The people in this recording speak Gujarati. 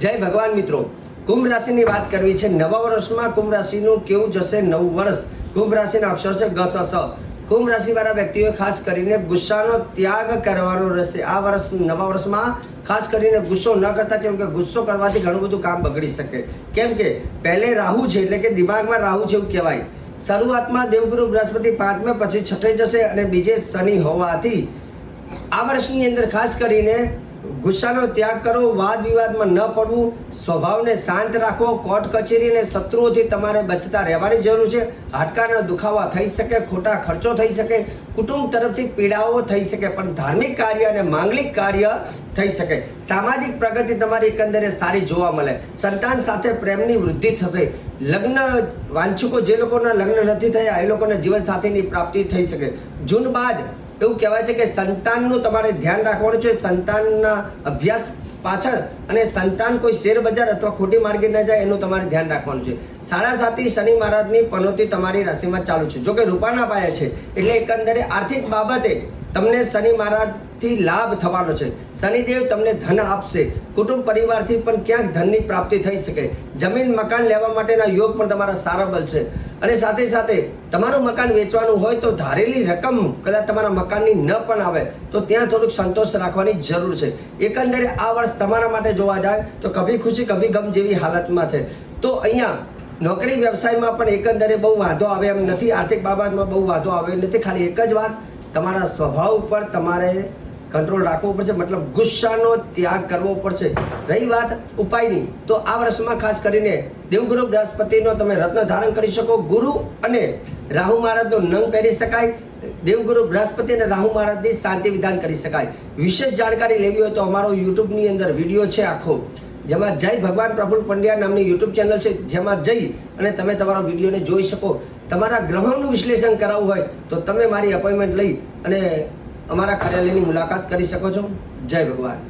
જય ભગવાન મિત્રો. કુંભ રાશિની વાત કરવી છે. નવા વર્ષમાં કુંભ રાશિનું કેવું જશે? નવું વર્ષ. કુંભ રાશિના અક્ષર છે ગસ અસ કુંભ રાશિવાળા વ્યક્તિઓએ ખાસ કરીને ગુસ્સાનો ત્યાગ કરવાનો રહેશે. આ વર્ષ, નવા વર્ષમાં ખાસ કરીને ગુસ્સો ન કરતા, કેમ કે ગુસ્સો કરવાથી ઘણું બધું કામ બગડી શકે. કેમ કે પહેલે રાહુ છે, એટલે કે દિમાગમાં રાહુ છે એવું કહેવાય. શરૂઆતમાં દેવગુરુ બૃહસ્પતિ પાંચમે, પછી છઠ્ઠે જશે અને બીજે શનિ હોવાથી આ વર્ષની અંદર ખાસ કરીને ગુસ્સાનો ત્યાગ કરો વાદ વિવાદમાં ન પડવું, સ્વભાવને શાંત રાખવો કોર્ટ કચેરી અને શત્રુઓથી તમારે બચતા રહેવાની જરૂર છે. હાડકાના દુખાવા થઈ શકે, ખોટા ખર્ચો થઈ શકે, કુટુંબ તરફથી પીડાઓ થઈ શકે, પણ ધાર્મિક કાર્ય અને માંગલિક કાર્ય થઈ શકે. સામાજિક પ્રગતિ તમારી એકંદરે સારી જોવા મળે. સંતાન સાથે પ્રેમની વૃદ્ધિ થશે. લગ્ન વાંચુકો, જે લોકોના લગ્ન નથી થયા, એ લોકોને જીવનસાથીની પ્રાપ્તિ થઈ શકે. જૂન બાદ એવું કહેવાય છે કે સંતાનનું તમારે ધ્યાન રાખવાનું છે. સંતાનના અભ્યાસ પાછળ અને સંતાન કોઈ શેર બજાર અથવા ખોટી માર્ગે ન જાય એનું તમારે ધ્યાન રાખવાનું છે. સાડા સાતી શનિ મહારાજની પનોતી તમારી રાશિમાં ચાલુ છે. જોકે રૂપાના પાયા છે. એટલે એકંદરે આર્થિક બાબતે તમને શનિ મહારાજથી લાભ થવાનો છે. શનિદેવ તમને ધન આપશે. કુટુંબ પરિવારથી પણ ક્યાંક ધનની પ્રાપ્તિ થઈ શકે. જમીન, મકાન લેવા માટેના યોગ પણ તમારા સારા બનશે અને સાથે સાથે તમારું મકાન વેચવાનું હોય તો ધારેલી રકમ કદાચ તમારા મકાનની ન પણ આવે, તો ત્યાં થોડુંક સંતોષ રાખવાની જરૂર છે. એકંદરે આ વર્ષ તમારા માટે જોવા જાય તો કભી ખુશી, કભી ગમ જેવી હાલતમાં છે. તો અહીંયા નોકરી વ્યવસાયમાં પણ એકંદરે બહુ વાંધો આવે એમ નથી. આર્થિક બાબતમાં બહુ વાંધો આવે નથી. ખાલી એક જ વાત તમારા સ્વભાવ ઉપર તમારે કંટ્રોલ રાખવો પડશે, મતલબ ગુસ્સાનો ત્યાગ કરવો પડશે. રહી વાત ઉપાયની તો આ વર્ષમાં ખાસ કરીને દેવગુરુ બૃહસ્પતિનો તમે રત્ન ધારણ કરી શકો, ગુરુ અને રાહુ મહારાજનો નંગ પહેરી શકાય, દેવગુરુ બૃહસ્પતિ અને રાહુ મહારાજની શાંતિ વિધાન કરી શકાય. વિશેષ જાણકારી લેવી હોય તો અમારો યુટ્યુબની અંદર વીડિયો છે આખો. જેમાં જય ભગવાન પ્રફુલ પંડ્યા નામની યુટ્યુબ ચેનલ છે, જેમાં જઈ અને તમે તમારા વિડીયોને જોઈ શકો. તમારા ગ્રહોનું વિશ્લેષણ કરાવવું હોય તો તમે મારી અપોઇન્ટમેન્ટ લઈ અને અમારા કાર્યાલયની મુલાકાત કરી શકો છો. જય ભગવાન.